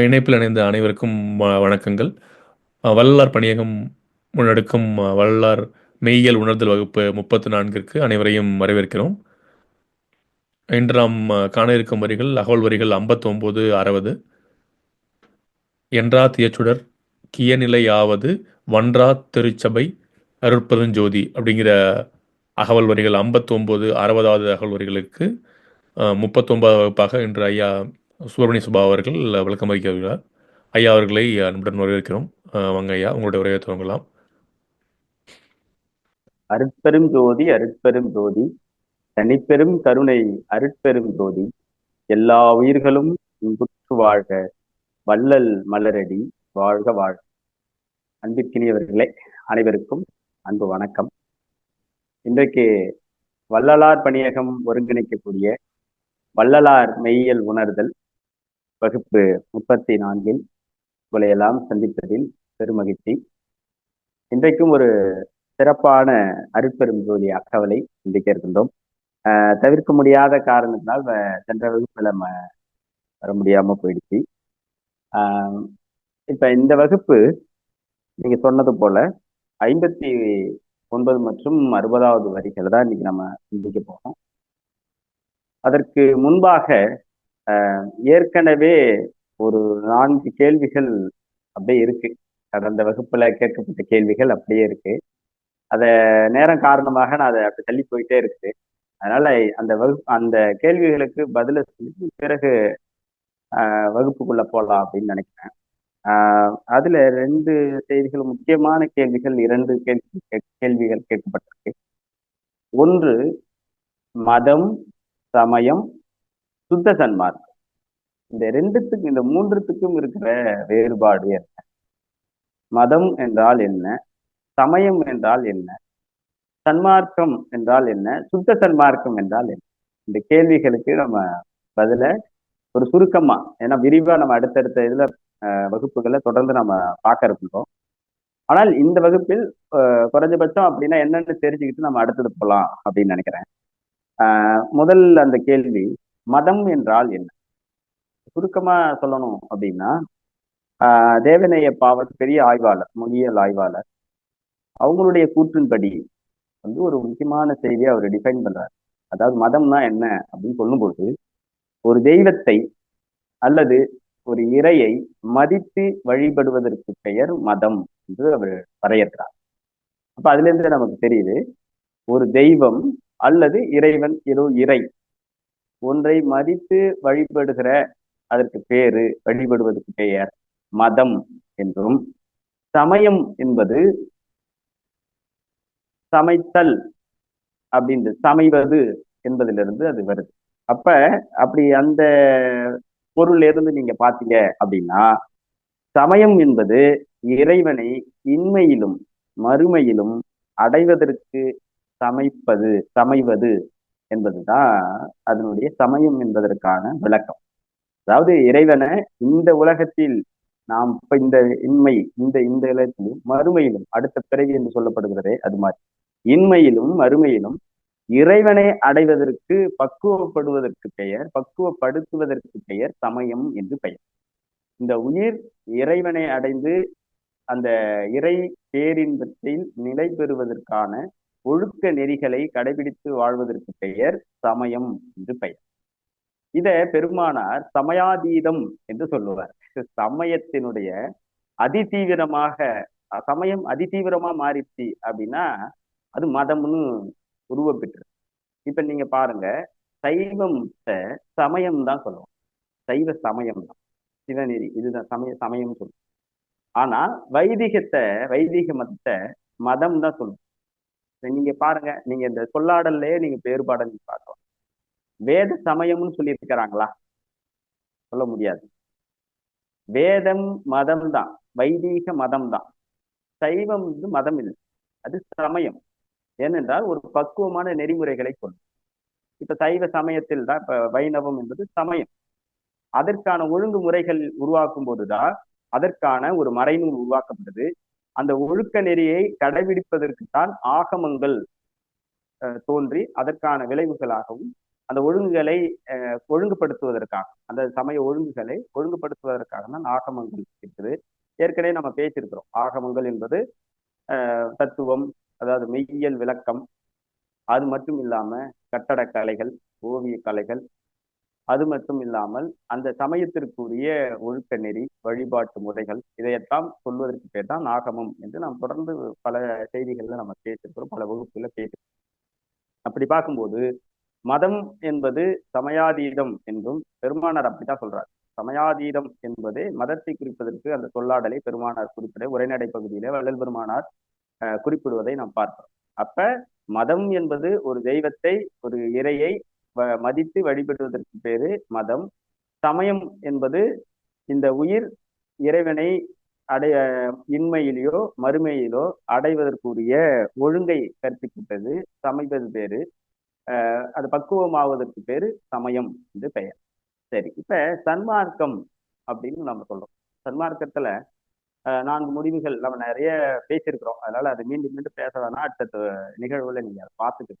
இணைப்பில் இணைந்த அனைவருக்கும் வணக்கங்கள். வள்ளலார் பணியகம் முன்னெடுக்கும் வள்ளலார் மெய்யியல் உணர்தல் வகுப்பு முப்பத்து நான்கிற்கு அனைவரையும் வரவேற்கிறோம். இன்று நாம் காண இருக்கும் வரிகள் அகவல் வரிகள் ஐம்பத்தொம்போது அறுபது. என்றா தியச்சுடர் கியநிலையாவது வன்றா திருச்சபை அருட்பெருஞ்சோதி அப்படிங்கிற அகவல் வரிகள் ஐம்பத்தொம்போது அறுபதாவது அகவல் வரிகளுக்கு முப்பத்தொன்பதாவது வகுப்பாக இன்று ஐயா சுப்பிரமணிய சுபா அவர்கள் விளக்கம் அறிக்கிறார் ஐயா அவர்களை அன்புடன் வரவேற்கிறோம். வாங்க ஐயா உங்களுடைய உரையை துவங்கலாம். அருட்பெரும் ஜோதி அருட்பெரும் ஜோதி. தனிப்பெரும் கருணை அருட்பெரும் ஜோதி. எல்லா உயிர்களும் இன்புற்று வாழ்க. வள்ளல் மலரடி வாழ்க வாழ்க. அன்பிற்கினியவர்களே அனைவருக்கும் அன்பு வணக்கம். இன்றைக்கு வள்ளலார் பணியகம் ஒருங்கிணைக்கக்கூடிய வள்ளலார் மெய்யியல் உணர்தல் வகுப்பு முப்பத்தி நான்கில் உங்களையெல்லாம் சந்திப்பதில் பெருமகிழ்ச்சி. இன்றைக்கும் ஒரு சிறப்பான அருட்பெரும் ஜோதி அகவலை சிந்திக்க இருக்கின்றோம். ஆஹ் தவிர்க்க முடியாத காரணத்தினால் சென்ற வகுப்புல நம்ம வர முடியாம போயிடுச்சு. ஆஹ் இப்ப இந்த வகுப்பு நீங்க சொன்னது போல ஐம்பத்தி ஒன்பது மற்றும் அறுபதாவது வரிகளை தான் இன்னைக்கு நம்ம சிந்திக்க போகிறோம் அதற்கு முன்பாக ஏற்கனவே ஒரு நான்கு கேள்விகள் அப்படியே இருக்கு. கடந்த வகுப்புல கேட்கப்பட்ட கேள்விகள் அப்படியே இருக்கு. அத நேரம் காரணமாக நான் அதை அப்படி தள்ளி போயிட்டே இருக்கு அதனால அந்த வகுப்பு அந்த கேள்விகளுக்கு பதில சொல்லி பிறகு வகுப்புக்குள்ள போகலாம் அப்படின்னு நினைக்கிறேன். அதுல ரெண்டு செய்திகள் முக்கியமான கேள்விகள் இரண்டு கேள்வி கேள்விகள் கேட்கப்பட்டிருக்கு. ஒன்று மதம் சமயம் சுத்த சன்மார்க்கம். இந்த ரெண்டுத்துக்கும் இந்த மூன்றுத்துக்கும் இருக்கிற வேறுபாடு என்ன? மதம் என்றால் என்ன? சமயம் என்றால் என்ன? சன்மார்க்கம் என்றால் என்ன? சுத்த சன்மார்க்கம் என்றால் என்ன? இந்த கேள்விகளுக்கு நம்ம பதில ஒரு சுருக்கமா ஏன்னா விரிவா நம்ம அடுத்தடுத்த இதுல வகுப்புகளை தொடர்ந்து நம்ம பார்க்க இருக்கின்றோம் ஆனால் இந்த வகுப்பில் குறைஞ்சபட்சம் அப்படின்னா என்னன்னு தெரிஞ்சுக்கிட்டு நம்ம அடுத்தது போகலாம் அப்படின்னு நினைக்கிறேன். முதல் அந்த கேள்வி மதம் என்றால் என்ன? சுருக்கமா சொல்லணும் அப்படின்னா ஆஹ் தேவநேய பாவர் பெரிய ஆய்வாளர் மொழியியல் ஆய்வாளர் அவங்களுடைய கூற்றின்படி வந்து ஒரு முக்கியமான செய்தியை அவர் டிஃபைன் பண்றாரு. அதாவது மதம்னா என்ன அப்படின்னு சொல்லும்போது ஒரு தெய்வத்தை அல்லது ஒரு இறையை மதித்து வழிபடுவதற்கு பெயர் மதம் என்று அவர் வரையறுக்கிறார். அப்ப அதுல இருந்து நமக்கு தெரியுது ஒரு தெய்வம் அல்லது இறைவன் ஏதோ இறை ஒன்றை மதித்து வழிபடுகிற அதற்கு பேரு வழிபடுவதற்கு பெயர் மதம் என்றும் சமயம் என்பது சமைத்தல் அப்படின்றது சமைவது என்பதிலிருந்து அது வருது. அப்ப அப்படி அந்த பொருள் இருந்து நீங்க பாத்தீங்க அப்படின்னா சமயம் என்பது இறைவனை இன்மையிலும் மறுமையிலும் அடைவதற்கு சமைப்பது சமைவது என்பதுதான் அதனுடைய சமயம் என்பதற்கான விளக்கம். அதாவது இறைவனை இந்த உலகத்தில் நாம் இப்ப இந்த இன்மை இந்த இந்த இடத்திலும் மறுமையிலும் அடுத்த பிறவி என்று சொல்லப்படுகிறதே அது மாதிரி. இன்மையிலும் மறுமையிலும் இறைவனை அடைவதற்கு பக்குவப்படுவதற்கு பெயர் பக்குவப்படுத்துவதற்கு பெயர் சமயம் என்று பெயர். இந்த உயிர் இறைவனை அடைந்து அந்த இறை பேரின்பத்தில் நிலை பெறுவதற்கான ஒழுக்க நெறிகளை கடைபிடித்து வாழ்வதற்கு பெயர் சமயம் என்று பெயர். இத பெருமானார் சமயாதீதம் என்று சொல்லுவார். சமயத்தினுடைய அதிதீவிரமாக சமயம் அதிதீவிரமா மாறிடுச்சு அப்படின்னா அது மதம்னு உருவம் பெற்று. இப்ப நீங்க பாருங்க சைவம் சமயம் தான் சொல்லுவோம். சைவ சமயம் தான் சிவநெறி இதுதான் சமய சமயம் சொல்லுவோம். ஆனா வைதிகத்தை வைதிக மதத்தை மதம் தான் சொல்லுவோம். நீங்க பாருங்க நீங்க இந்த சொல்லாடல்லையே நீங்க வேறுபாடல் பார்க்கலாம் வேத சமயம்னு சொல்லியிருக்கிறாங்களா? சொல்ல முடியாது. வேதம் மதம் தான் வைதீக மதம் தான் சைவம் வந்து மதம் இல்லை. அது சமயம். ஏனென்றால் ஒரு பக்குவமான நெறிமுறைகளை சொல்லும் இப்ப சைவ சமயத்தில் தான் இப்ப வைணவம் என்பது சமயம். அதற்கான ஒழுங்குமுறைகள் உருவாக்கும் போதுதான் அதற்கான ஒரு மறைநூல் உருவாக்கப்படுது. அந்த ஒழுக்க நெறியை கடைபிடிப்பதற்குத்தான் ஆகமங்கள் தோன்றி அதற்கான விளைவுகளாகவும் அந்த ஒழுங்குகளை ஒழுங்குபடுத்துவதற்காக அந்த சமய ஒழுங்குகளை ஒழுங்குபடுத்துவதற்காக தான் ஆகமங்கள் இருக்குது. ஏற்கனவே நம்ம பேசியிருக்கிறோம். ஆகமங்கள் என்பது தத்துவம் அதாவது மெய்யியல் விளக்கம். அது மட்டும் இல்லாம கட்டடக்கலைகள் ஓவிய கலைகள் அது மட்டும் இல்லாமல் அந்த சமயத்திற்குரிய ஒழுக்க நெறி வழிபாட்டு முறைகள் இதையெல்லாம் சொல்வதற்கு பேர் தான் நாகமம் என்று நாம் தொடர்ந்து பல செய்திகள்ல நம்ம கேட்டிருக்கிறோம் பல வகுப்புல கேட்டிருக்கிறோம். அப்படி பார்க்கும்போது மதம் என்பது சமயாதீதம் என்றும் பெருமானார் அப்படித்தான் சொல்றார். சமயாதீதம் என்பது மதத்தை குறிப்பதற்கு அந்த சொல்லாடலை பெருமானார் குறிப்பிட உரைநடை பகுதியில வள்ளல் பெருமானார் அஹ், குறிப்பிடுவதை நாம் பார்க்கிறோம். அப்ப மதம் என்பது ஒரு தெய்வத்தை ஒரு இறையை மதித்து வழிபடுவதற்கு பேரு மதம். சமயம் என்பது இந்த உயிர் இறைவனை அடைய இன்மையிலோ மறுமையிலோ அடைவதற்குரிய ஒழுங்கை கற்பிக்கின்றது. சமைப்பது பேரு அது பக்குவமாவதற்கு பேரு சமயம் என்று பெயர். சரி இப்ப சன்மார்க்கம் அப்படின்னு நம்ம சொல்றோம். சன்மார்க்கத்துல நான்கு முடிவுகள் நம்ம நிறைய பேசியிருக்கிறோம். அதனால அது மீண்டும் மீண்டும் பேச வேணா அடுத்த நிகழ்வுல நீங்க அதை பார்த்துட்டு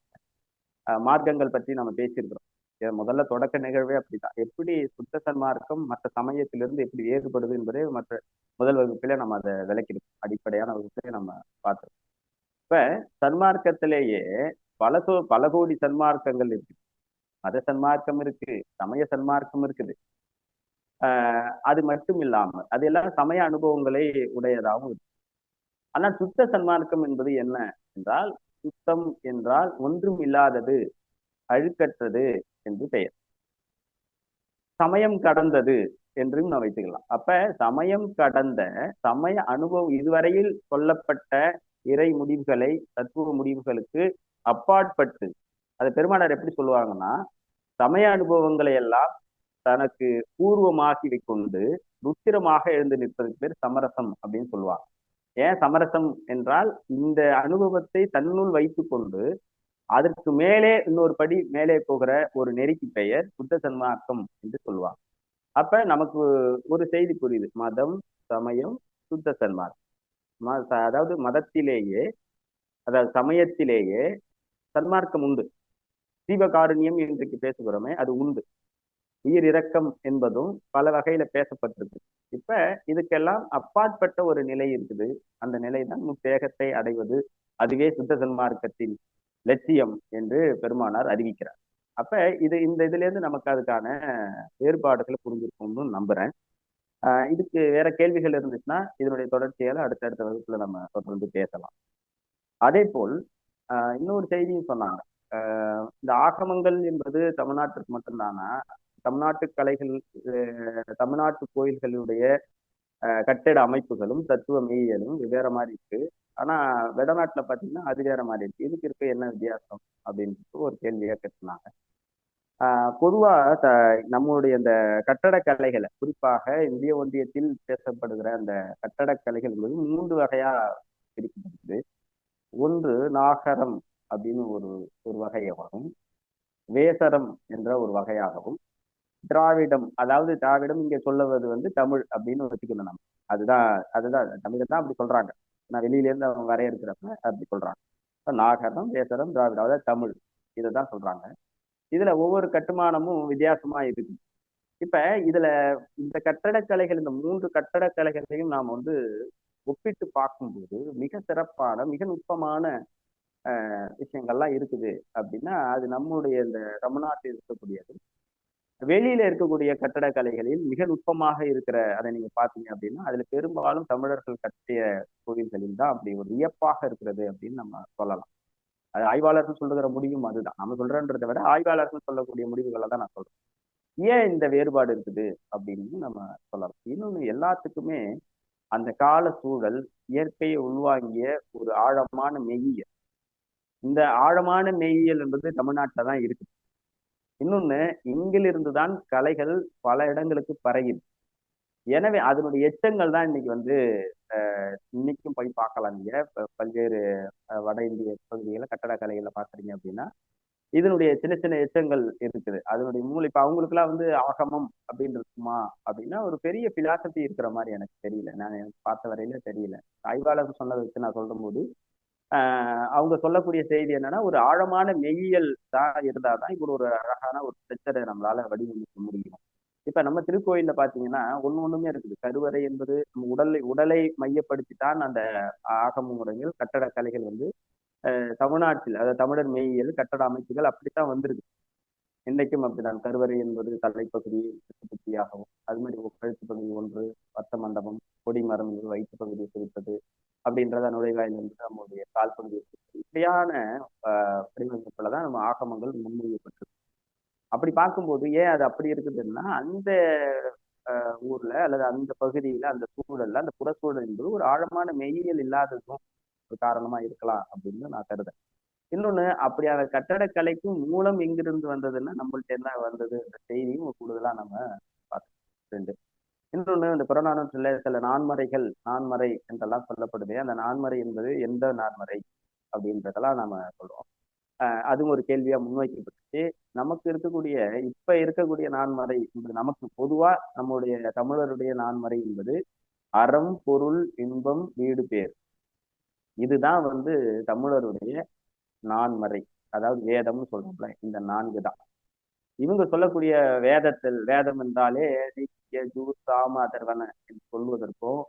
மார்க்கங்கள் பற்றி நம்ம பேசியிருக்கிறோம். முதல்ல தொடக்க நிகழ்வே அப்படிதான். எப்படி சுத்த சன்மார்க்கம் மற்ற சமயத்திலிருந்து எப்படி வேறுபடுது என்பதை மற்ற முதல் வகுப்பிலே நம்ம அதை விளக்கிருக்கோம் அடிப்படையான வகுப்பிலே நம்ம பார்த்தோம் இப்ப சன்மார்க்கத்திலேயே பல சோ பல கோடி சன்மார்க்கங்கள் இருக்கு. மத சன்மார்க்கம் இருக்கு சமய சன்மார்க்கம் இருக்குது. ஆஹ் அது மட்டும் இல்லாமல் அது எல்லாம் சமய அனுபவங்களை உடையதாகவும் இருக்கு. ஆனால் சுத்த சன்மார்க்கம் என்பது என்ன என்றால் சுத்தம் என்றால் ஒன்றும் இல்லாதது அழுக்கற்றது என்று பெயர். சமயம் கடந்தது என்றும் நான் வைத்துக்கலாம். அப்ப சமயம் கடந்த சமய அனுபவம் இதுவரையில் சொல்லப்பட்ட இறை முடிவுகளை தத்துவ முடிவுகளுக்கு அப்பாற்பட்டு அதை பெருமானார் எப்படி சொல்லுவாங்கன்னா சமய அனுபவங்களை எல்லாம் தனக்கு பூர்வமாக்கி கொண்டு ருத்திரமாக எழுந்து நிற்பதற்கு பேர் சமரசம் அப்படின்னு சொல்லுவாங்க. ஏன் சமரசம் என்றால் இந்த அனுபவத்தை தன்னுள் வைத்துக்கொண்டு அதற்கு மேலே இன்னொரு படி மேலே போகிற ஒரு நெறிக்கு பெயர் புத்த சன்மார்க்கம் என்று சொல்லுவாங்க அப்ப நமக்கு ஒரு செய்தி புரியுது. மதம் சமயம் சுத்த சன்மார்க்கம் ம- அதாவது மதத்திலேயே அதாவது சமயத்திலேயே சன்மார்க்கம் உண்டு. சீவகாருண்யம் இன்றைக்கு பேசுகிறோமே அது உண்டு. உயிர் இரக்கம் என்பதும் பல வகையில பேசப்பட்டிருக்கு. இப்ப இதுக்கெல்லாம் அப்பாற்பட்ட ஒரு நிலை இருக்குது. அந்த நிலை தான் முத்தேகத்தை அடைவது. அதுவே சுத்த சன்மார்க்கத்தின் லட்சியம் என்று பெருமானார் அறிவிக்கிறார். அப்ப இது இந்த இதுல இருந்து நமக்கு அதுக்கான வேறுபாடுகளை புரிஞ்சிருக்கும்னு நம்புறேன். ஆஹ் இதுக்கு வேற கேள்விகள் இருந்துச்சுன்னா இதனுடைய தொடர்ச்சியால அடுத்தடுத்த வகுப்புல நம்ம தொடர்ந்து பேசலாம். அதே போல் ஆஹ் இன்னொரு செய்தியும் சொன்னாங்க. இந்த ஆகமங்கள் என்பது தமிழ்நாட்டிற்கு மட்டும்தானா? தமிழ்நாட்டு கலைகள் தமிழ்நாட்டு கோயில்களுடைய கட்டிட அமைப்புகளும் தத்துவ மெய்யியலும் வெவ்வேறு மாதிரி இருக்கு. ஆனா வடநாட்டுல பாத்தீங்கன்னா அது வேற மாதிரி இருக்கு. இதுக்கு இருக்க என்ன வித்தியாசம் அப்படின்றது ஒரு கேள்வியா கேட்டிருந்தாங்க. பொதுவா த- நம்மளுடைய இந்த கட்டடக்கலைகளை குறிப்பாக இந்திய ஒன்றியத்தில் பேசப்படுகிற அந்த கட்டடக்கலைகள் என்பது மூன்று வகையா பிரிக்கப்படுது. ஒன்று நாகரம் அப்படின்னு ஒரு ஒரு வகையாகவும் வேசரம் என்ற ஒரு வகையாகவும் திராவிடம் அதாவது திராவிடம் இங்க சொல்லுவது வந்து தமிழ் அப்படின்னு வச்சுக்கணும் நம்ம. அதுதான் அதுதான் தமிழை தான் அப்படி சொல்றாங்க. நான் வெளியில இருந்து அவங்க வரையறுக்கிறப்ப அப்படி சொல்றாங்க. இப்போ நாகரம் வேசரம் திராவிடம் அதாவது தமிழ் இதை தான் சொல்றாங்க. இதுல ஒவ்வொரு கட்டுமானமும் வித்தியாசமா இருக்கு இப்ப இதுல இந்த கட்டடக்கலைகள் இந்த மூன்று கட்டடக்கலைகளையும் நாம் வந்து ஒப்பிட்டு பார்க்கும்போது மிக சிறப்பான மிக நுட்பமான விஷயங்கள்லாம் இருக்குது. அப்படின்னா அது நம்முடைய இந்த தமிழ்நாட்டில் இருக்கக்கூடியது வெளியில இருக்கக்கூடிய கட்டடக்கலைகளில் மிக நுட்பமாக இருக்கிற அதை நீங்க பாத்தீங்க அப்படின்னா அதுல பெரும்பாலும் தமிழர்கள் கட்டிய கோவில்களில் தான் அப்படி ஒரு வியப்பாக இருக்கிறது அப்படின்னு நம்ம சொல்லலாம். அது ஆய்வாளர்கள் சொல்லுகிற முடிவும் அதுதான். நம்ம சொல்றன்றதை விட ஆய்வாளர்கள் சொல்லக்கூடிய முடிவுகளை தான் நான் சொல்றேன். ஏன் இந்த வேறுபாடு இருக்குது அப்படின்னு நம்ம சொல்லலாம். இன்னொன்னு எல்லாத்துக்குமே அந்த கால சூழல் இயற்கையை உள்வாங்கிய ஒரு ஆழமான மெய்யியல். இந்த ஆழமான மெய்யியல் என்பது தமிழ்நாட்டில தான் இருக்குது. இன்னொன்னு இங்கிலிருந்து தான் கலைகள் பல இடங்களுக்கு பரகிது எனவே அதனுடைய எச்சங்கள் தான் இன்னைக்கு வந்து இன்னைக்கும் போய் பார்க்கலாம். நீங்க பல்வேறு வட இந்திய பகுதிகளில் கட்டடக்கலைகளை பார்க்குறீங்க அப்படின்னா இதனுடைய சின்ன சின்ன எச்சங்கள் இருக்குது. அதனுடைய மூலம் இப்ப அவங்களுக்குலாம் வந்து ஆகமம் அப்படின்னு இருக்குமா அப்படின்னா ஒரு பெரிய பிலாசபி இருக்கிற மாதிரி எனக்கு தெரியல. நான் எனக்கு பார்த்த வரையில தெரியல. ஆய்வாளர் சொன்னதை வச்சு நான் சொல்லும் போது அவங்க சொல்லக்கூடிய செய்தி என்னன்னா ஒரு ஆழமான மெய்யியல் தான் இருந்தாதான் இப்படி ஒரு அழகான ஒரு ஸ்ட்ரக்சரை நம்மளால வடிவமைக்க முடியும். இப்ப நம்ம திருக்கோயில்ல பாத்தீங்கன்னா ஒண்ணு ஒண்ணுமே இருக்குது. கருவறை என்பது நம்ம உடலை உடலை மையப்படுத்தித்தான் அந்த ஆகம முறைகள் கட்டடக்கலைகள் வந்து தமிழ்நாட்டில் அதாவது தமிழர் மெய்யியல் கட்டட அமைப்புகள் அப்படித்தான் வந்திருக்கு. இன்னைக்கும் அப்படிதான் கருவறை என்பது தலைப்பகுதி பகுதியாகவும் அது மாதிரி கழுத்து பகுதி ஒன்று வத்த மண்டபம் கொடிமரம் இது வயிற்று பகுதியை குறிப்பது அப்படின்றத நுழைவாயில் இருந்து நம்முடைய கால் பகுதியை இப்படியான வடிவமைப்புல தான் நம்ம ஆகமங்கள் முன்மொழியப்பட்டிருக்கு அப்படி பார்க்கும்போது ஏன் அது அப்படி இருக்குதுன்னா அந்த ஊர்ல அல்லது அந்த பகுதியில அந்த சூழல்ல அந்த புறச்சூழல் என்பது ஒரு ஆழமான மெய்யியல் இல்லாததும் ஒரு காரணமா இருக்கலாம் அப்படின்னு நான் கருதேன் இன்னொன்னு அப்படியான கட்டடக்கலைக்கும் மூலம் எங்கிருந்து வந்ததுன்னா நம்மள்ட்ட என்ன வந்தது? அந்த செய்தியும் கூடுதலா நம்ம பார்த்தோம் ரெண்டு. இன்னொன்னு இந்த புறநானூற்றில் சில நான்மறைகள் நான்மறை என்றெல்லாம் சொல்லப்படுது அந்த நான்மறை என்பது எந்த நான்மறை அப்படின்றதெல்லாம் நம்ம சொல்றோம். ஆஹ் அதுவும் ஒரு கேள்வியா முன்வைக்கப்பட்டுச்சு. நமக்கு இருக்கக்கூடிய இப்ப இருக்கக்கூடிய நான்மறை என்பது நமக்கு பொதுவா நம்முடைய தமிழருடைய நான்மறை என்பது அறம் பொருள் இன்பம் வீடு பேர். இதுதான் வந்து தமிழருடைய நான்மறை. அதாவது வேதம்னு சொல்றோம்ல இந்த நான்கு தான். இவங்க சொல்லக்கூடிய வேதத்தில் வேதம் என்றாலே நீக்கிய ஜூ சாம அதர்வன என்று சொல்வதற்கும்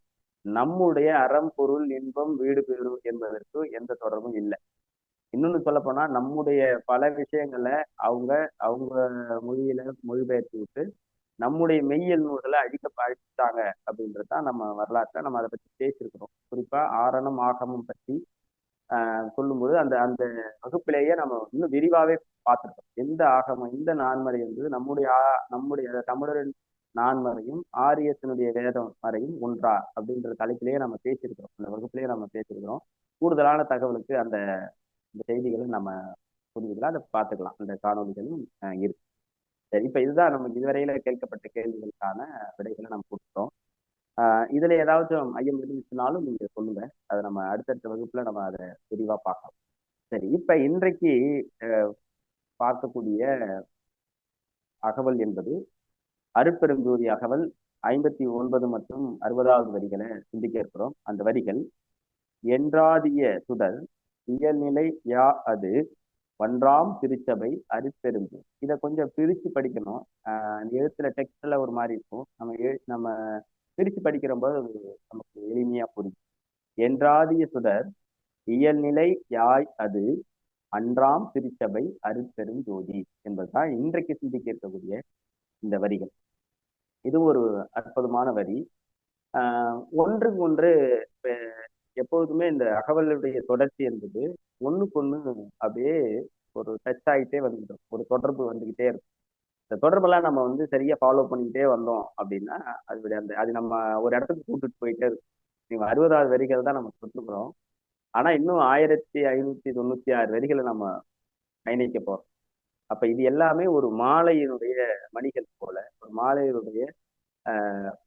நம்முடைய அறம் பொருள் இன்பம் வீடு பேரு என்பதற்கும் எந்த தொடர்பும் இல்லை. இன்னொன்னு சொல்ல போனா நம்முடைய பல விஷயங்களை அவங்க அவங்க மொழியில மொழிபெயர்த்து விட்டு நம்முடைய மெய்யல் நூல்களை அழிக்க அழிச்சிட்டாங்க அப்படின்றதுதான் நம்ம வரலாற்றை நம்ம அதை பத்தி பேசியிருக்கிறோம். குறிப்பா ஆரணம் ஆகமம் பற்றி ஆஹ் சொல்லும்போது அந்த அந்த வகுப்பிலேயே நம்ம இன்னும் விரிவாவே பார்த்துருக்கோம். எந்த ஆகமம் இந்த நான்மறை என்பது நம்முடைய நம்முடைய தமிழரின் நான் வரையும் ஆரியத்தினுடைய வேதம் வரையும் ஒன்றா அப்படின்ற தலைப்பிலேயே நம்ம பேசியிருக்கிறோம். அந்த வகுப்பிலேயே நம்ம பேசியிருக்கிறோம். கூடுதலான தகவலுக்கு அந்த இந்த செய்திகளை நம்ம புரிஞ்சுக்கலாம் அதை பார்த்துக்கலாம். அந்த காணொலிகளும் இருக்கு. சரி இப்போ இதுதான் நமக்கு இதுவரையில கேட்கப்பட்ட கேள்விகளுக்கான விடைகளை நம்ம கொடுத்தோம். இதுல ஏதாவது ஐயம் இருந்துச்சுனாலும் நீங்க சொல்லுங்க. அதை நம்ம அடுத்தடுத்த வகுப்புல நம்ம அதை விரிவா பார்க்கலாம். சரி இப்ப இன்றைக்கு பார்க்கக்கூடிய அகவல் என்பது அருட்பெருஞ்சோதி அகவல் ஐம்பத்தி ஒன்பது மற்றும் அறுபதாவது வரிகளை சிந்திக்க இருக்கிறோம். அந்த வரிகள் என்றாதிய சுடர் இயல்நிலை யா அது ஒன்றாம் திருச்சபை அருட்பெரும்பு. இதை கொஞ்சம் பிரித்து படிக்கணும். எழுத்துல டெக்ஸ்டில் ஒரு மாதிரி இருக்கும். நம்ம எழு நம்ம பிரித்து படிக்கிற போது அது நமக்கு எளிமையாக புரியும். என்றாதிய சுடர் இயல்நிலை யாய் அது அன்றாம் திருச்சபை அருட்பெரும் ஜோதி என்பதுதான் இன்றைக்கு சிந்திக்க இருக்கக்கூடிய இந்த வரிகள். இது ஒரு அற்புதமான வரி. ஒன்றுக்கு ஒன்று எப்பொழுதுமே இந்த அகவலுடைய தொடர்ச்சி என்பது ஒன்றுக்கு ஒன்று அப்படியே ஒரு டச் ஆகிட்டே வந்துடும். ஒரு தொடர்பு வந்துக்கிட்டே இருக்கும். இந்த தொடர்பெல்லாம் நம்ம வந்து சரியா ஃபாலோ பண்ணிக்கிட்டே வந்தோம் அப்படின்னா அது அந்த அது நம்ம ஒரு இடத்துக்கு கூட்டுட்டு போயிட்டே இருக்கும். நீங்க அறுபதாவது வரிகள் தான் நம்ம கொடுத்துருக்குறோம். ஆனா இன்னும் ஆயிரத்தி ஐநூத்தி தொண்ணூத்தி ஆறு வரிகளை நம்ம பயணிக்க போறோம். அப்ப இது எல்லாமே ஒரு மாலையினுடைய மணிகள் போல ஒரு மாலையினுடைய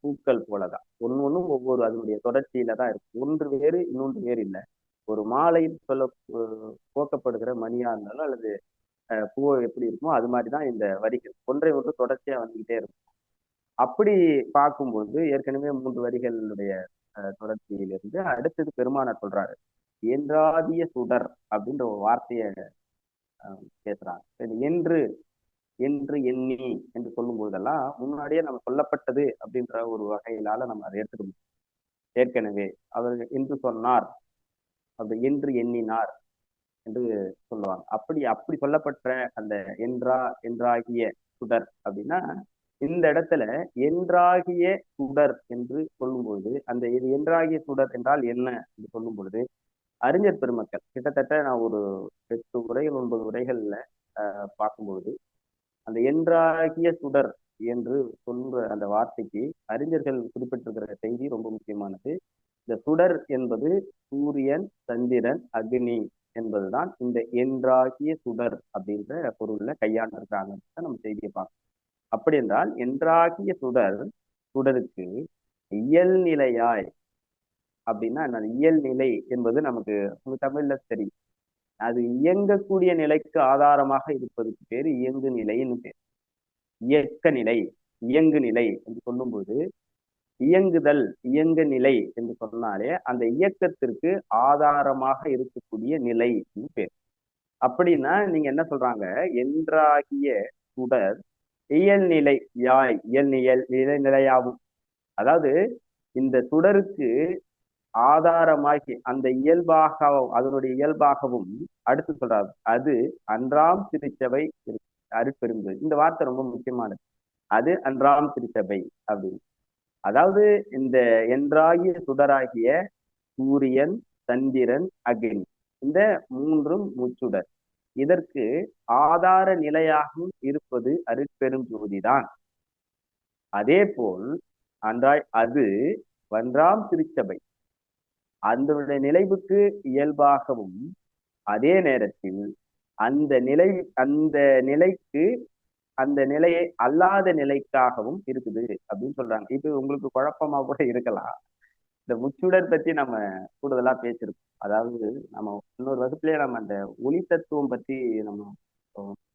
பூக்கள் போலதான். ஒன்று ஒன்றும் ஒவ்வொரு அதனுடைய தொடர்ச்சியில தான் இருக்கும். ஒன்று வேறு இன்னொன்று வேறு இல்லை. ஒரு மாலையில் சொல்ல போக்கப்படுகிற மணியா இருந்தாலும் அல்லது பூவை எப்படி இருக்குமோ அது மாதிரி தான் இந்த வரிகள். ஒன்றை ஒன்று தொடர்ச்சியா வந்துகிட்டே இருக்கும். அப்படி பார்க்கும்போது ஏற்கனவே மூன்று வரிகளுடைய தொடர்ச்சியிலிருந்து அடுத்தது பெருமானார் சொல்றாரு என்றாதிய சுடர் அப்படின்ற ஒரு வார்த்தையை பேசுறாங்க என்று என்று எண்ணி என்று சொல்லும் பொழுதெல்லாம் முன்னாடியே நம்ம சொல்லப்பட்டது அப்படின்ற ஒரு வகையிலால நம்ம அதை எடுத்துக்க முடியும். ஏற்கனவே அவர் என்று சொன்னார். அப்படி என்று எண்ணினார் என்று சொல்லுவாங்க. அப்படி அப்படி சொல்லப்பட்ட அந்த என்றா என்றாகிய சுடர் அப்படின்னா இந்த இடத்துல என்றாகிய சுடர் என்று சொல்லும்பொழுது அந்த இது என்றாகிய சுடர் என்றால் என்ன என்று சொல்லும் பொழுது அறிஞர் பெருமக்கள். கிட்டத்தட்ட நான் ஒரு எட்டு உரைகள் ஒன்பது உரைகள்ல பார்க்கும்பொழுது அந்த என்றாகிய சுடர் என்று சொல்ற அந்த வார்த்தைக்கு அறிஞர்கள் குறிப்பிட்டிருக்கிற செய்தி ரொம்ப முக்கியமானது. இந்த சுடர் என்பது சூரியன் சந்திரன் அக்னி என்பதுதான் இந்த என்றாகிய சுடர் அப்படின்ற பொருள்ல கையாண்டிருக்காங்க நம்ம செய்தியை பார்க்கணும் அப்படி என்றால் என்றாகிய சுடர் சுடருக்கு இயல்நிலையாய் அப்படின்னா அந்த இயல்நிலை என்பது நமக்கு தமிழ்ல தெரியும். அது இயங்கக்கூடிய நிலைக்கு ஆதாரமாக இருப்பதுக்கு பேரு இயங்கு நிலைன்னு பேர். இயக்க நிலை இயங்கு நிலை என்று சொல்லும்போது இயங்குதல் இயங்க நிலை என்று சொன்னாலே அந்த இயக்கத்திற்கு ஆதாரமாக இருக்கக்கூடிய நிலை பேர். அப்படின்னா நீங்க என்ன சொல்றாங்க? என்றாகிய சுடர் இயல்நிலை யாய் இயல்நியல் நிலையாகும். அதாவது இந்த சுடருக்கு ஆதாரமாகி அந்த இயல்பாகவும் அதனுடைய இயல்பாகவும் அடுத்து சொல்றாரு. அது அன்றாம் திருச்சபை அருட்பெரும்பு. இந்த வார்த்தை ரொம்ப முக்கியமானது. அது அன்றாம் திருச்சபை அப்படின்னு. அதாவது இந்த என்றாகிய சுடராகிய சூரியன் சந்திரன் அக்னி. இந்த மூன்றும் முச்சுடர். இதற்கு ஆதார நிலையாகவும் இருப்பது அருட்பெரும் ஜோதிதான் அதே போல் அன்றாய் அது வன்றாம் திருச்சபை. அதனுடைய நிலைவுக்கு இயல்பாகவும் அதே நேரத்தில் அந்த நிலை அந்த நிலைக்கு அந்த நிலையை அல்லாத நிலைக்காகவும் இருக்குது அப்படின்னு சொல்றாங்க. இது உங்களுக்கு குழப்பமா கூட இருக்கலாம். இந்த முச்சுடர் பத்தி நம்ம கூடுதலா பேசிருக்கோம் அதாவது நம்ம இன்னொரு வகுப்புலயே நம்ம அந்த ஒளி தத்துவம் பத்தி நம்ம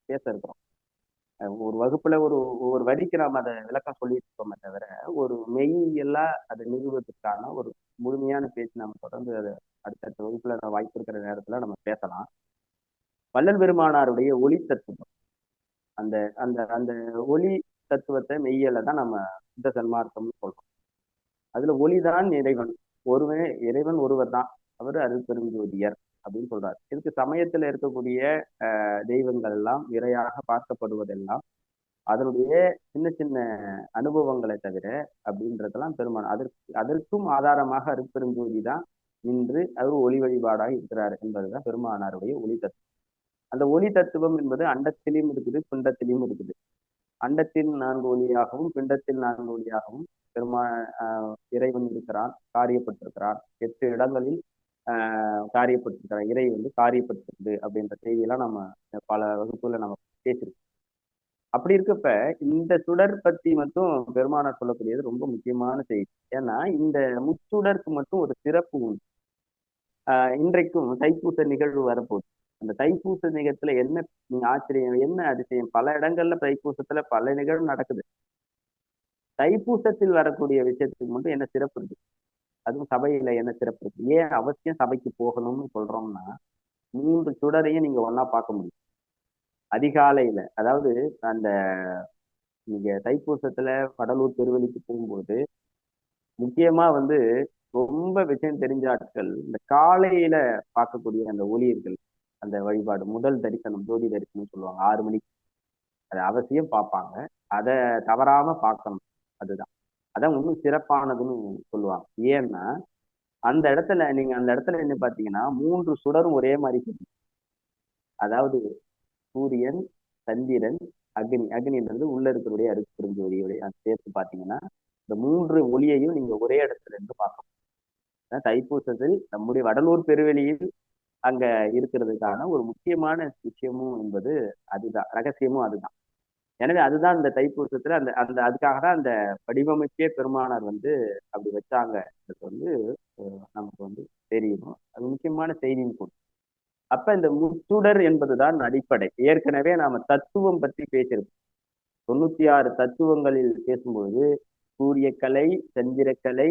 பேச இருக்கிறோம் ஒரு வகுப்புல ஒரு ஒரு வரிக்கு நாம அதை விளக்கம் சொல்லிட்டு இருக்கோமே தவிர ஒரு மெய்யெல்லாம் அதை நிறுவதற்கான ஒரு முழுமையான பேச்சு நம்ம தொடர்ந்து அதை அடுத்தடுத்த வகுப்புல வாய்ப்பு இருக்கிற நேரத்துல நம்ம பேசலாம். வள்ளல் பெருமானாருடைய ஒளி தத்துவம். அந்த அந்த அந்த ஒளி தத்துவத்தை மெய்யலை தான் நம்ம சித்த சன்மார்க்கம்னு சொல்றோம். அதுல ஒளிதான் இறைவன். ஒருவன் இறைவன் ஒருவர் தான். அவர் அருள்பெருஞ்சோதியர். அப்படின்னு சொல்றாரு. இதுக்கு சமயத்துல இருக்கக்கூடிய தெய்வங்கள் எல்லாம் இறையாக பார்க்கப்படுவதெல்லாம் அதனுடைய சின்ன சின்ன அனுபவங்களை தவிர அப்படின்றதெல்லாம் பெருமான் அதற்கு அதற்கும் ஆதாரமாக அருட்பெருஞ்சோதி தான் நின்று அவர் ஒளி வழிபாடாக இருக்கிறார் என்பதுதான் பெருமானாருடைய ஒளி தத்துவம். அந்த ஒளி தத்துவம் என்பது அண்டத்திலையும் இருக்குது பிண்டத்திலையும் இருக்குது. அண்டத்தில் நான்கு ஒளியாகவும் பிண்டத்தில் நான்கு ஒளியாகவும் பெருமா இறைவன் இருக்கிறான் காரியப்பட்டிருக்கிறான். எட்டு இடங்களில் ஆஹ் இறை வந்து காரியப்படுத்துறது அப்படின்ற செய்தியெல்லாம் நம்ம பல வகுப்புல நம்ம பேசியிருக்கோம். அப்படி இருக்கப்ப இந்த சுடர் பத்தி மட்டும் பெருமானார் சொல்லக்கூடியது ரொம்ப முக்கியமான செய்தி. ஏன்னா இந்த முச்சுடருக்கு மட்டும் ஒரு சிறப்பு உண்டு. ஆஹ் இன்றைக்கும் தைப்பூச நிகழ்வு வரப்போகுது. அந்த தைப்பூச நிகழ்த்துல என்ன ஆச்சரியம் என்ன அதிசயம்? பல இடங்கள்ல தைப்பூசத்துல பல நிகழ்வு நடக்குது. தைப்பூசத்தில் வரக்கூடிய விஷயத்துக்கு மட்டும் என்ன சிறப்பு இருக்கு? அதுவும் சபையில என்ன சிறப்பு இருக்கு ஏன் அவசியம் சபைக்கு போகணும்னு சொல்றோம்னா மூன்று சுடரையும் நீங்க ஒன்னா பார்க்க முடியும். அதிகாலையில அதாவது அந்த நீங்க தைப்பூசத்துல கடலூர் பெருவெளிக்கு போகும்போது முக்கியமா வந்து ரொம்ப விஷயம் தெரிஞ்ச ஆட்கள் இந்த காலையில பார்க்கக்கூடிய அந்த ஊழியர்கள் அந்த வழிபாடு முதல் தரிசனம் ஜோதி தரிசனம் சொல்லுவாங்க ஆறு மணிக்கு. அதை அவசியம் பார்ப்பாங்க. அதை தவறாம பார்க்கணும். அதுதான். அதான் இன்னும் சிறப்பானதுன்னு சொல்லுவாங்க. ஏன்னா அந்த இடத்துல நீங்க அந்த இடத்துல என்ன பாத்தீங்கன்னா மூன்று சுடரும் ஒரே மாதிரி அதாவது சூரியன் சந்திரன் அக்னி. அக்னின்றது உள்ள இருக்கிறடைய அருட்பெருஞ்சோதியுடைய சேர்த்து பாத்தீங்கன்னா இந்த மூன்று ஒளியையும் நீங்க ஒரே இடத்துல இருந்து பார்க்கணும். தைப்பூசத்தில் நம்முடைய வடலூர் பெருவெளியில் அங்க இருக்கிறதுக்கான ஒரு முக்கியமான விஷயமும் என்பது அதுதான். ரகசியமும் அதுதான். எனவே அதுதான் இந்த தைப்பூசத்துல அந்த அந்த அதுக்காக தான் அந்த வடிவமைப்பே பெருமானார் வந்து அப்படி வச்சாங்க. வந்து நமக்கு வந்து தெரியணும் அது முக்கியமான செய்தியும் கூட அப்ப இந்த முச்சுடர் என்பதுதான் அடிப்படை. ஏற்கனவே நாம தத்துவம் பற்றி பேசியிருக்கோம் தொண்ணூத்தி ஆறு தத்துவங்களில் பேசும்போது சூரியக்கலை சந்திரக்கலை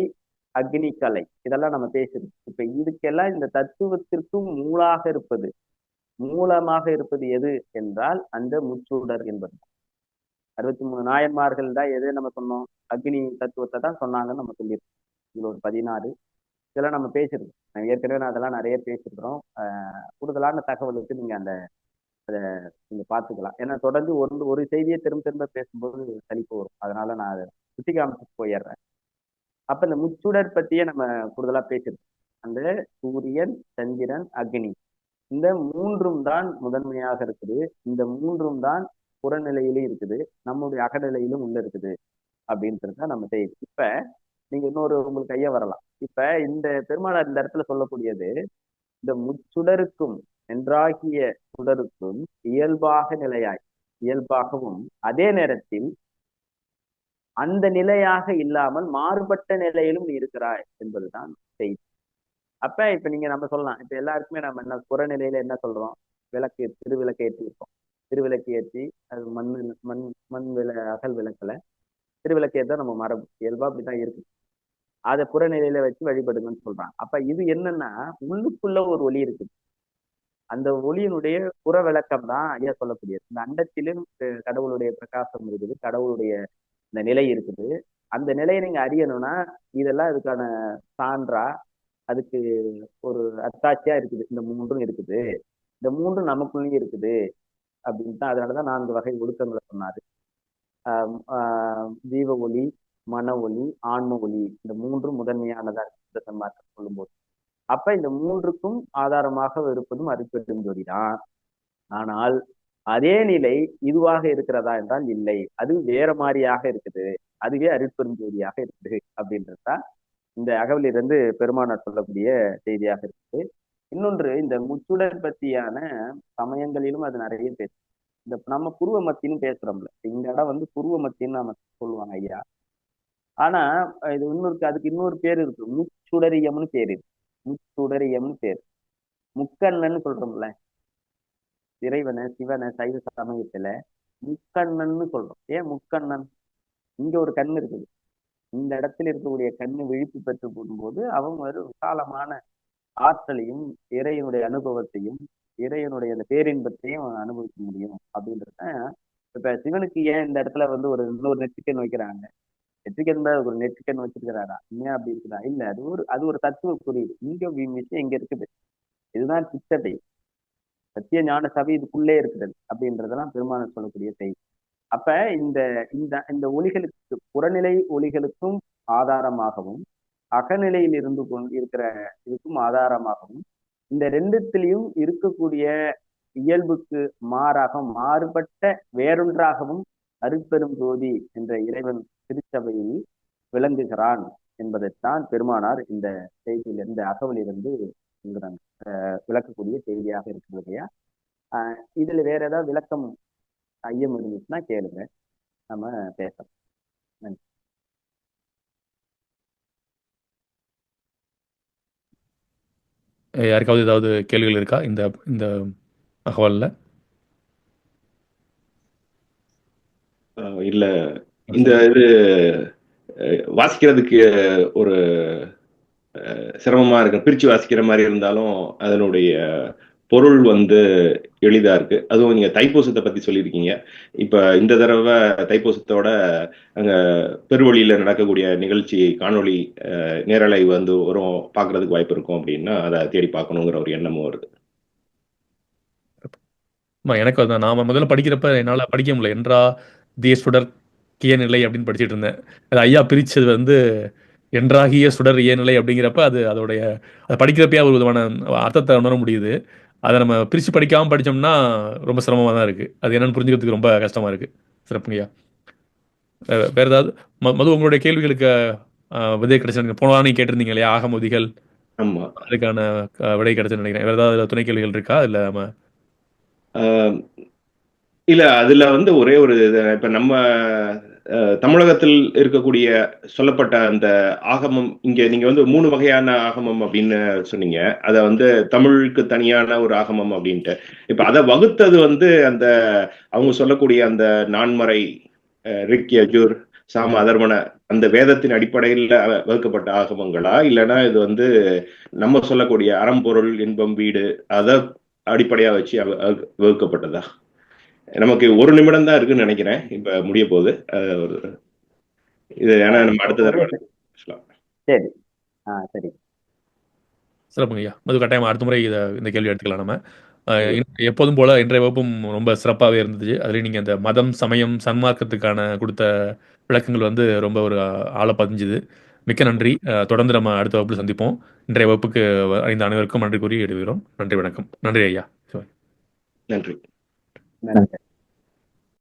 அக்னி கலை இதெல்லாம் நம்ம பேசுறோம் இப்ப இதுக்கெல்லாம் இந்த தத்துவத்திற்கும் மூலாக இருப்பது மூலமாக இருப்பது எது என்றால் அந்த முச்சுடர் என்பது அறுபத்தி மூணு நாயன்மார்கள் தான் எது நம்ம சொன்னோம்? அக்னி தத்துவத்தை தான் சொன்னாங்கன்னு நம்ம சொல்லியிருக்கோம். இதுல ஒரு பதினாறு. இதெல்லாம் நம்ம பேசியிருக்கோம். ஏற்கனவே நான் அதெல்லாம் நிறைய பேசியிருக்கிறோம். கூடுதலான தகவலுக்கு நீங்க அந்த அதை நீங்க பார்த்துக்கலாம். ஏன்னா தொடர்ந்து ஒரு ஒரு செய்தியை திரும்ப திரும்ப பேசும்போது சலிப்பு வரும் அதனால நான் அதை சுட்டி காமிச்சு போயிடுறேன். அப்ப இந்த முச்சுடர் பத்தியே நம்ம கூடுதலா பேசியிருக்கோம். அந்த சூரியன் சந்திரன் அக்னி இந்த மூன்றும் தான் முதன்மையாக இருக்குது. இந்த மூன்றும் தான் புறநிலையிலும் இருக்குது நம்முடைய அகநிலையிலும் உள்ள இருக்குது அப்படின்றது தான் நம்ம செய்யுது இப்ப நீங்க இன்னொரு உங்களுக்கு கைய வரலாம். இப்ப இந்த பெருமானார் இந்த இடத்துல சொல்லக்கூடியது இந்த முச்சுடருக்கும் என்றாகிய சுடருக்கும் இயல்பாக நிலையாய் இயல்பாகவும் அதே நேரத்தில் அந்த நிலையாக இல்லாமல் மாறுபட்ட நிலையிலும் நீ இருக்கிறாய் என்பதுதான் செய்தி. அப்ப இப்ப நீங்க நம்ம சொல்லலாம். இப்ப எல்லாருக்குமே நம்ம என்ன புறநிலையில என்ன சொல்றோம்? விளக்கு திருவிளக்கு ஏற்றிருக்கோம் திருவிளக்கு ஏற்றி அது மண் மண் மண் விள அகல் விளக்குல திருவிளக்கு ஏற்ற நம்ம மரபு இயல்பா அப்படிதான் இருக்கு. அதை புறநிலையில வச்சு வழிபடுங்கன்னு சொல்றான் அப்ப இது என்னன்னா உள்ளுக்குள்ள ஒரு ஒளி இருக்குது. அந்த ஒளியினுடைய புற விளக்கம் தான் ஐயா சொல்லக்கூடியது. இந்த அண்டத்திலும் கடவுளுடைய பிரகாசம் இருக்குது கடவுளுடைய இந்த நிலை இருக்குது. அந்த நிலையை நீங்க அறியணும்னா இதெல்லாம் அதுக்கான சான்றா அதுக்கு ஒரு அத்தாட்சியா இருக்குது. இந்த மூன்றும் இருக்குது. இந்த மூன்றும் நமக்குள்ளேயும் இருக்குது. அப்படின்னு தான் அதனாலதான் நான்கு வகை ஒழுக்கங்களை சொன்னாரு. ஆஹ் ஆஹ் ஜீவ ஒளி மன ஒளி ஆன்ம ஒளி இந்த மூன்றும் முதன்மையானதா இருக்கு சன்மார்க்கம் சொல்லும்போது. அப்ப இந்த மூன்றுக்கும் ஆதாரமாக இருப்பதும் அருட்பெரும் தான் ஆனால் அதே நிலை இதுவாக இருக்கிறதா என்றால் இல்லை. அது வேற மாதிரியாக இருக்குது. அதுவே அருட்பெரும் ஜோதியாக இருக்குது அப்படின்றதுதான் இந்த அகவலிலிருந்து பெருமானார் சொல்லக்கூடிய செய்தியாக இருக்குது. இன்னொன்று இந்த முச்சுடர் பத்தியான சமயங்களிலும் அது நிறைய பேசு. இந்த நம்ம புருவ மத்தின்னு பேசுறோம்ல இந்த இடம் வந்து புருவ மத்தின்னு நம்ம சொல்லுவாங்க ஐயா. ஆனா இது இன்னொரு அதுக்கு இன்னொரு பேர் இருக்கு முச்சுடரியம்னு பேர் இருக்கு முச்சுடரியம்னு பேர். முக்கண்ணன்னு சொல்றோம்ல இறைவனை சிவனை சைவ சமயத்துல முக்கண்ணன்னு சொல்றோம். ஏன் முக்கண்ணன்? இங்க ஒரு கண் இருக்குது. இந்த இடத்துல இருக்கக்கூடிய கண்ணு விழிப்பு பெற்று போடும்போது அவங்க ஒரு விசாலமான ஆற்றலையும் இறையனுடைய அனுபவத்தையும் இறையனுடைய அந்த பேரின்பத்தையும் அனுபவிக்க முடியும் அப்படின்றத இப்ப சிவனுக்கு ஏன் இந்த இடத்துல வந்து ஒரு இன்னொரு நெற்றிக்கன் வைக்கிறாங்க? நெற்றிக்கன் ஒரு நெற்றிக்கன் வச்சிருக்கிறாரா? ஏன் அப்படி இருக்குதா? இல்ல அது ஒரு அது ஒரு தத்துவ குறியீடு. இங்க விஷயம் இங்க இருக்குது. இதுதான் சித்தத்தை சத்திய ஞான சபை இதுக்குள்ளே இருக்கிறது அப்படின்றதெல்லாம் பெருமானம் சொல்லக்கூடிய செய்தி. அப்ப இந்த இந்த இந்த ஒளிகளுக்கு புறநிலை ஒளிகளுக்கும் ஆதாரமாகவும் அகநிலையில் இருந்து கொண்டு இருக்கிற இதுக்கும் ஆதாரமாகவும் இந்த ரெண்டுத்திலையும் இருக்கக்கூடிய இயல்புக்கு மாறாக மாறுபட்ட வேறொன்றாகவும் அருட்பெரும் ஜோதி என்ற இறைவன் திருச்சபையில் விளங்குகிறான் என்பதைத்தான் பெருமானார் இந்த செய்தியில் இந்த அகவலிலிருந்து விளக்கக்கூடிய செய்தியாக இருக்கிறது இல்லையா? இதுல வேற ஏதாவது விளக்கம் ஐயம் இருந்துச்சுன்னா கேளுங்க. நம்ம பேசலாம். நன்றி. யாருக்காவது ஏதாவது கேள்விகள் இருக்கா? இந்த இந்த அகவலில்? இல்ல. இந்த இது வாசிக்கிறதுக்கு ஒரு சிரமமா இருக்கு. பிரிச்சு வாசிக்கிற மாதிரி இருந்தாலும் அதனுடைய பொருள் வந்து எளிதா இருக்கு. அதுவும் நீங்க தைப்பூசத்தை பத்தி சொல்லியிருக்கீங்க. இப்ப இந்த தடவை தைப்பூசத்தோட அங்க பெருவழியில நடக்கக்கூடிய நிகழ்ச்சி காணொளி நேரலை வந்து வரும் பாக்குறதுக்கு வாய்ப்பு இருக்கும் அப்படின்னா அதை தேடி பார்க்கணுங்கிற ஒரு எண்ணமும் வருது. எனக்கு அதான். நாம முதல்ல படிக்கிறப்ப என்னால படிக்க முடியல. என்றா தேசுடர் கிய நிலை அப்படின்னு படிச்சுட்டு இருந்தேன். அது ஐயா பிரிச்சது வந்து என்றாகிய சுடர் நிலை அப்படிங்கிறப்ப அது அதோடைய அதை படிக்கிறப்பயே ஒரு விதமான அர்த்தத்தை உணர முடியுது. அதை நம்ம பிரித்து படிக்காமல் படித்தோம்னா ரொம்ப சிரமமாக தான் இருக்குது அது என்னென்னு புரிஞ்சுக்கிறதுக்கு ரொம்ப கஷ்டமாக இருக்குது சிறப்புங்கய்யா. வேறு ஏதாவது மது உங்களுடைய கேள்விகளுக்கு விதை கிடைச்சு போன வாரம் கேட்டிருந்தீங்க இல்லையா? ஆகமதிகள் ஆமாம் அதுக்கான விடை கிடைச்சுன்னு நினைக்கிறேன். வேறு ஏதாவது துணை கேள்விகள் இருக்கா? இல்லை நம்ம இல்ல அதுல வந்து ஒரே ஒரு இப்ப நம்ம தமிழகத்தில் இருக்கக்கூடிய சொல்லப்பட்ட அந்த ஆகமம் இங்க நீங்க வந்து மூணு வகையான ஆகமம் அப்படின்னு சொன்னீங்க. அத வந்து தமிழுக்கு தனியான ஒரு ஆகமம் அப்படின்ட்டு. இப்ப அதை வகுத்தது வந்து அந்த அவங்க சொல்லக்கூடிய அந்த நான்மறை ரிக் யஜூர் சாம அதர்மன அந்த வேதத்தின் அடிப்படையில் வகுக்கப்பட்ட ஆகமங்களா? இல்லைன்னா இது வந்து நம்ம சொல்லக்கூடிய அறம்பொருள் இன்பம் வீடு அதை அடிப்படையா வச்சு வகுக்கப்பட்டதா? நமக்கு ஒரு நிமிடம் தான் இருக்குன்னு நினைக்கிறேன். இப்ப முடிய போகுது. இது ஏன்னா நம்ம அடுத்த தடவை சரி. ஆ சரி. சிறப்புங்க ஐயா. மது கட்டாயம் அடுத்த முறை இதை இந்த கேள்வி எடுத்துக்கலாம் நம்ம. எப்போதும் போல இன்றைய வகுப்பும் ரொம்ப சிறப்பாகவே இருந்துச்சு அதுலேயும் நீங்கள் இந்த மதம் சமயம் சன்மார்க்கத்துக்கான கொடுத்த விளக்கங்கள் வந்து ரொம்ப ஒரு ஆழ பதிஞ்சுது. மிக்க நன்றி. தொடர்ந்து நம்ம அடுத்த வகுப்பில் சந்திப்போம். இன்றைய வகுப்புக்கு ஐந்து அனைவருக்கும் நன்றி கூறி எடுக்கிறோம் நன்றி வணக்கம். நன்றி ஐயா. நன்றி. நன்றி